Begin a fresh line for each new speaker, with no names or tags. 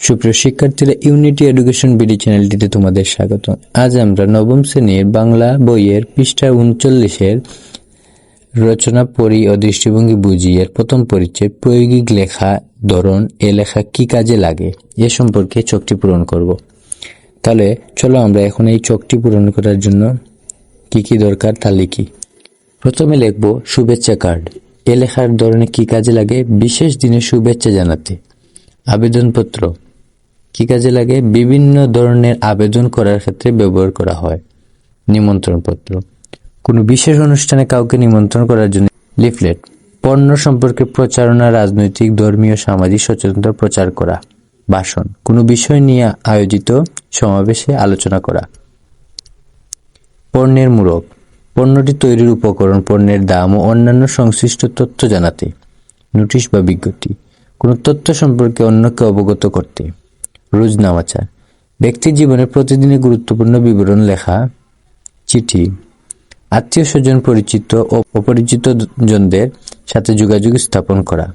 সুপ্রিয় শিক্ষার্থীরা unity education BD চ্যানেলটিতে তোমাদের স্বাগত আজ আমরা নবম শ্রেণির বাংলা বইয়ের পৃষ্ঠা উনচল্লিশের রচনা পড়ি ও দৃষ্টিভঙ্গি বুঝি। এর প্রথম পরিচয় প্রয়োগিক লেখা ধরন, এ লেখা কি কাজে লাগে, এ সম্পর্কে চোখটি পূরণ করব। তাহলে চলো আমরা এখন এই চোখটি পূরণ করার জন্য কি কি দরকার তা লিখি। প্রথমে লিখব, শুভেচ্ছা কার্ড। এ লেখার ধরনে কি কাজে লাগে? বিশেষ দিনে শুভেচ্ছা জানাতে। আবেদনপত্র। কি কাজে লাগে? বিভিন্ন ধরনের আবেদন করার ক্ষেত্রে ব্যবহার করা হয়। নিমন্ত্রণপত্র। কোনো বিশেষ অনুষ্ঠানে কাউকে নিমন্ত্রণ করার জন্য লিফলেট। পণ্য সম্পর্কে প্রচারণা, রাজনৈতিক, ধর্মীয়, সামাজিক সচেতনতা প্রচার করা। ভাষণ। কোনো বিষয় নিয়ে আয়োজিত সমাবেশে আলোচনা করা। পণ্যের মূরক পণ্যটি তৈরির উপকরণ, পণ্যের দাম ও অন্যান্য সংশ্লিষ্ট তথ্য জানাতে। নোটিশ বা বিজ্ঞপ্তি। কোনো তথ্য সম্পর্কে অন্যকে অবগত করতে। রোজনামাচার ব্যক্তির জীবনে প্রতিদিনের গুরুত্বপূর্ণ বিবরণ লেখা, চিঠি। আত্মীয় স্বজন পরিচিত ও অপরিচিত জনদের সাথে যোগাযোগ স্থাপন করা।